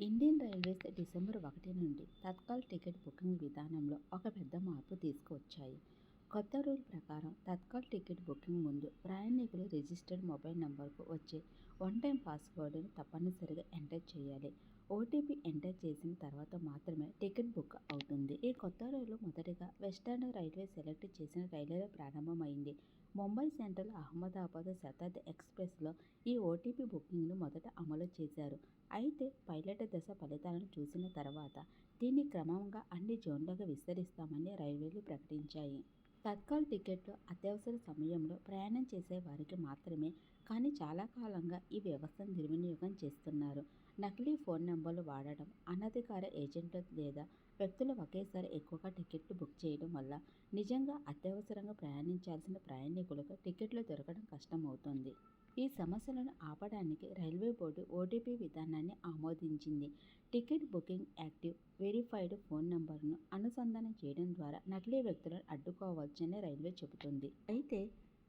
Indian railways December ఒకటి నుండి Tatkal ticket booking విధానంలో ఒక పెద్ద మార్పు తీసుకువచ్చాయి. కొత్త రూల్ ప్రకారం తత్కాల్ టికెట్ బుకింగ్ ముందు ప్రయాణికులు రిజిస్టర్డ్ మొబైల్ నంబర్కు వచ్చే వన్ టైం పాస్వర్డ్ను తప్పనిసరిగా ఎంటర్ చేయాలి. ఓటీపీ ఎంటర్ చేసిన తర్వాత మాత్రమే టికెట్ బుక్ అవుతుంది. ఈ కొత్త రూల్ మొదటిగా వెస్టర్న్ రైల్వే సెలెక్ట్ చేసిన రైలులో ప్రారంభమైంది. ముంబై సెంట్రల్ అహ్మదాబాద్ శతాబ్ది ఎక్స్ప్రెస్లో ఈ ఓటీపీ బుకింగ్ను మొదట అమలు చేశారు. అయితే పైలట్ దశ ఫలితాలను చూసిన తర్వాత దీన్ని క్రమంగా అన్ని జోన్లకు విస్తరిస్తామని రైల్వేలు ప్రకటించాయి. తత్కాల్ టికెట్లు అత్యవసర సమయంలో ప్రయాణం చేసే వారికి మాత్రమే కానీ చాలా కాలంగా ఈ వ్యవస్థను దుర్వినియోగం చేస్తున్నారు. నకిలీ ఫోన్ నెంబర్లు వాడడం అనధికార ఏజెంట్లు లేదా వ్యక్తులు ఒకేసారి ఎక్కువగా టికెట్లు బుక్ చేయడం వల్ల నిజంగా అత్యవసరంగా ప్రయాణించాల్సిన ప్రయాణికులకు టికెట్లు దొరకడం కష్టమవుతుంది. ఈ సమస్యలను ఆపడానికి రైల్వే బోర్డు ఓటీపీ విధానాన్ని ఆమోదించింది. Ticket booking active verified phone నంబర్ను అనుసంధానం చేయడం ద్వారా నకిలీ వ్యక్తులను అడ్డుకోవచ్చని రైల్వే చెబుతుంది. అయితే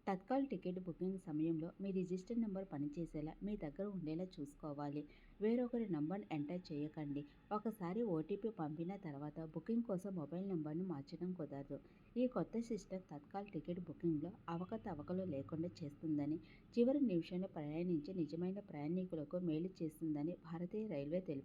తత్కాల్ టికెట్ బుకింగ్ సమయంలో మీ రిజిస్టర్ నెంబర్ పనిచేసేలా మీ దగ్గర ఉండేలా చూసుకోవాలి. వేరొకరి నంబర్ని ఎంటర్ చేయకండి. ఒకసారి ఓటీపీ పంపిన తర్వాత బుకింగ్ కోసం మొబైల్ నెంబర్ను మార్చడం కుదరదు. ఈ కొత్త సిస్టమ్ తత్కాల్ టికెట్ బుకింగ్లో అవకతవకలు లేకుండా చేస్తుందని చివరి నిమిషంలో ప్రయాణించే నిజమైన ప్రయాణికులకు మేలు చేస్తుందని భారతీయ రైల్వే తెలిపారు